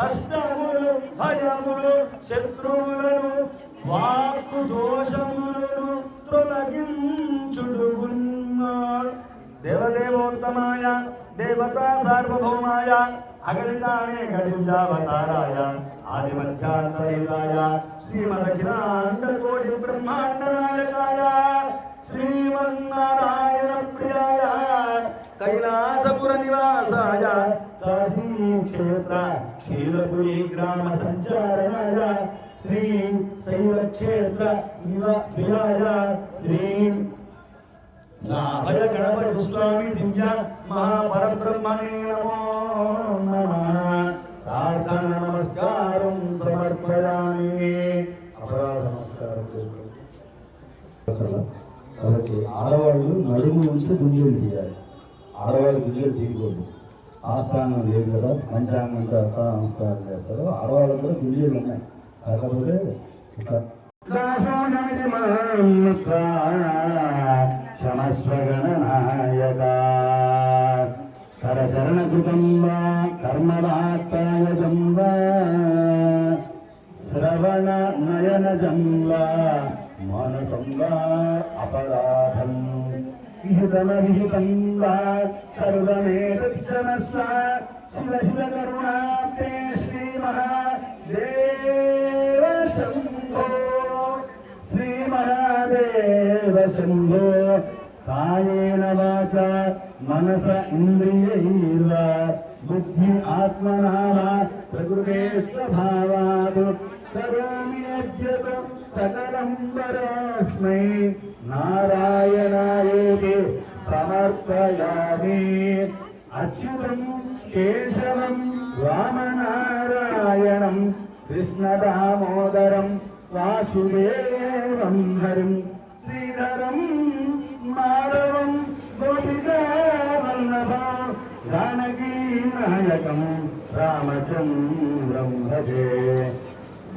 కష్టములు భయములు శత్రువులను వాక్కు దోషములను తొలగించుడుగున్నాడు. దేవదేవోత్తమాయ దేవతా సార్వభౌమాయ అగణితానే అగణితానేక దివ్యావతారాయ శ్రీమదఖిలాండ కోటి బ్రహ్మాండ నాయకాయ శ్రీమన్నారాయణ ప్రియాయ కైలాసపుర నివాసాయ కాశీ క్షేత్ర క్షీరపురి గ్రామ సంచారణాయ నాభయ గణపతి స్వామి దివ్య మహాపరబ్రహ్మణే నమో నమ ప్రార్థన నమస్కారం. సమర్పయామి అపరాధ నమస్కారం ఆడవాళ్ళు నడుము ఉంచి గుంజలు తీయాలి ఆడవాళ్ళు గుంజలు తీయకూడదు ఆస్థానం లేదు కదా? పంచాంగం తర్వాత నమస్కారం చేస్తారు ఆడవాళ్ళు కూడా గుండీలు ఉన్నాయి. కాకపోతే ఇట్లా క్షమస్వగణనాయక కరచరణకృతం వా కర్మవాక్కాయజం శ్రవణ నయనజం వా మానసం వా అపరాధం విహితమ విహితం వా సర్వమేతక్షమస్వ శివ శివ కరుణాబ్దే శ్రీ మహాదేవ శంభో శ్రీ మహాదేవ శంభో కాయేన వాచ మనస ఇంద్రియైర్వా కరోమి అద్యత సకలం పరస్మై నారాయణాయేతి సమర్పయామి అచ్యుతం కేశవం రామనారాయణం కృష్ణదామోదరం వాసుదేవం హరిం శ్రీధరం మాధవం గోపికావల్లభం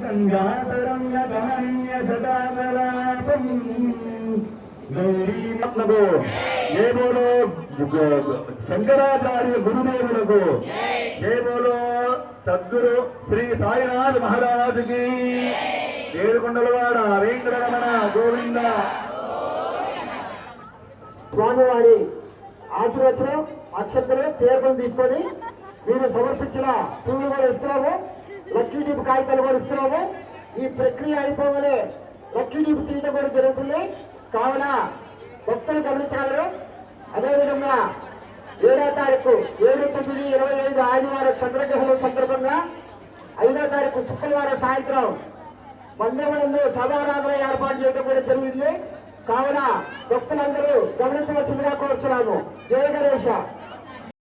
జానకీ ఏ బోలో శంకరాచార్య గురుదేవులకు ఏ బోలో సద్గురు శ్రీ సాయినాథ్ మహారాజుకి. ఏడుకొండలవాడ వెంకటరమణ గోవింద. స్వామివారి ఆశీర్వచనం అక్షంతలు తీర్థం తీసుకొని మీరు సమర్పించిన పువ్వులు కూడా ఇస్తున్నాము. లక్కీ డీప్ కాగితాలు కూడా ఇస్తున్నాము ఈ ప్రక్రియ అయిపోగానే లక్కీ డీప్ తీయడం కూడా జరుగుతుంది. కావున భక్తులు గమనించగలరు అదేవిధంగా ఏడో తారీఖు ఏడు తొమ్మిది ఇరవై ఐదు ఆదివారం చంద్రగ్రహణం సందర్భంగా ఐదో తారీఖు శుక్రవారం సాయంత్రం మందిరములందు సదారాధన ఏర్పాటు చేయడం కూడా జరిగింది. కావున భక్తులందరూ గమనించవలసిందిగా కోరుచున్నాము. జయ గణేష.